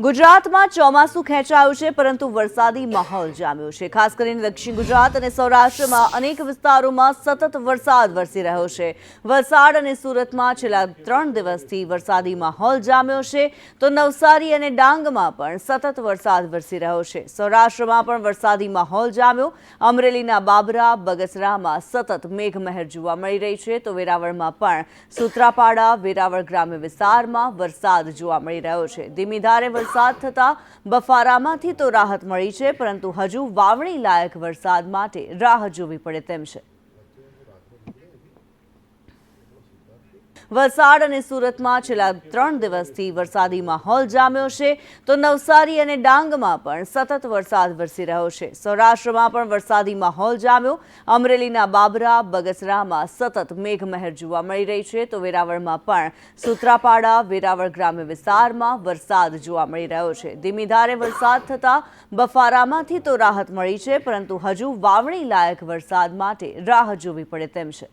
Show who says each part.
Speaker 1: ગુજરાતમાં ચોમાસું ખેંચાયું છે, પરંતુ વરસાદી માહોલ જામ્યો છે. ખાસ કરીને દક્ષિણ ગુજરાત અને સૌરાષ્ટ્રમાં અનેક વિસ્તારોમાં સતત વરસાદ વરસી રહ્યો છે. વલસાડ અને સુરતમાં છેલ્લા ત્રણ દિવસથી વરસાદી માહોલ જામ્યો છે. તો નવસારી અને ડાંગમાં પણ સતત વરસાદ વરસી રહ્યો છે. સૌરાષ્ટ્રમાં પણ વરસાદી માહોલ જામ્યો. અમરેલીના બાબરા, બગસરામાં સતત મેઘમહેર જોવા મળી રહી છે. તો વેરાવળમાં પણ સુત્રાપાડા, વેરાવળ ગ્રામ્ય વિસ્તારમાં વરસાદ જોવા મળી રહ્યો છે. ધીમી ધારે વરસાદ થતાં બફારામાંથી તો રાહત મળી છે, પરંતુ હજુ વાવણી લાયક વરસાદ માટે રાહ જોવી પડે તેમ છે. વલસાડ અને સુરતમાં છેલ્લા ત્રણ દિવસથી વરસાદી માહોલ જામ્યો છે. તો નવસારી અને ડાંગમાં પણ સતત વરસાદ વરસી રહ્યો છે. સૌરાષ્ટ્રમાં પણ વરસાદી માહોલ જામ્યો. અમરેલીના બાબરા, બગસરામાં સતત મેઘમહેર જોવા મળી રહી છે. તો વેરાવળમાં પણ સુત્રાપાડા, વેરાવળ ગ્રામ્ય વિસ્તારમાં વરસાદ જોવા મળી રહ્યો છે. ધીમી ધારે વરસાદ થતાં બફારામાંથી તો રાહત મળી છે, પરંતુ હજુ વાવણી લાયક વરસાદ માટે રાહ જોવી પડે તેમ છે.